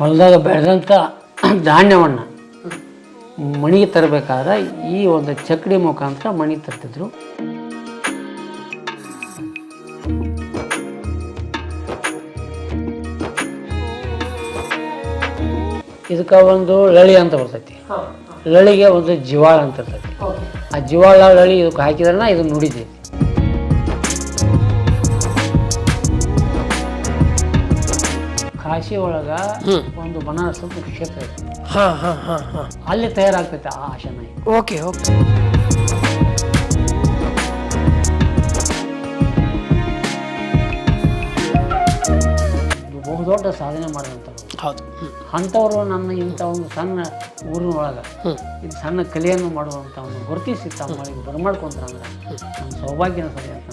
ಹೊಲದಾಗ ಬೆಳೆದಂಥ ಧಾನ್ಯವನ್ನು ಮಣಿಗೆ ತರಬೇಕಾದ ಈ ಒಂದು ಚಕ್ಕಡಿ ಮುಖಾಂತರ ಮಣಿ ತರ್ತಿದ್ರು. ಇದಕ್ಕೆ ಒಂದು ಲಳಿ ಅಂತ ಬರ್ತೈತಿ. ಲಳಿಗೆ ಒಂದು ಜಿವಾಳ ಅಂತ ಇರ್ತೈತಿ. ಆ ಜಿವಾಳ ಲಳಿ ಇದಕ್ಕೆ ಹಾಕಿದ್ರೆ ಇದು ನುಡಿತೈತಿ ಕಾಶಿ ಒಳಗ ಒಂದು ಬನಾರಸ್ ಅಂತ ಕ್ಷೇತ್ರ ಐತಿ ಹಾಂ ಹಾಂ ಹಾಂ ಹಾಂ. ಅಲ್ಲಿ ತಯಾರಾಗ್ತೈತೆ ಆ ಆಶನ ಓಕೆ ಓಕೆ. ಬಹುದೊಡ್ಡ ಸಾಧನೆ ಮಾಡಿದಂಥ ಹೌದು. ಅಂಥವರು ನನ್ನ ಇಂಥ ಒಂದು ಸಣ್ಣ ಊರಿನ ಒಳಗೆ ಇದು ಸಣ್ಣ ಕಲೆಯನ್ನು ಮಾಡುವಂಥ ಒಂದು ಗುರುತಿಸಿ ತಮ್ಮ ಬರಮಾಡ್ಕೊಂತಾರೆ ಅಂದ್ರೆ ನನ್ನ ಸೌಭಾಗ್ಯನ ಸರಿ ಅಂತ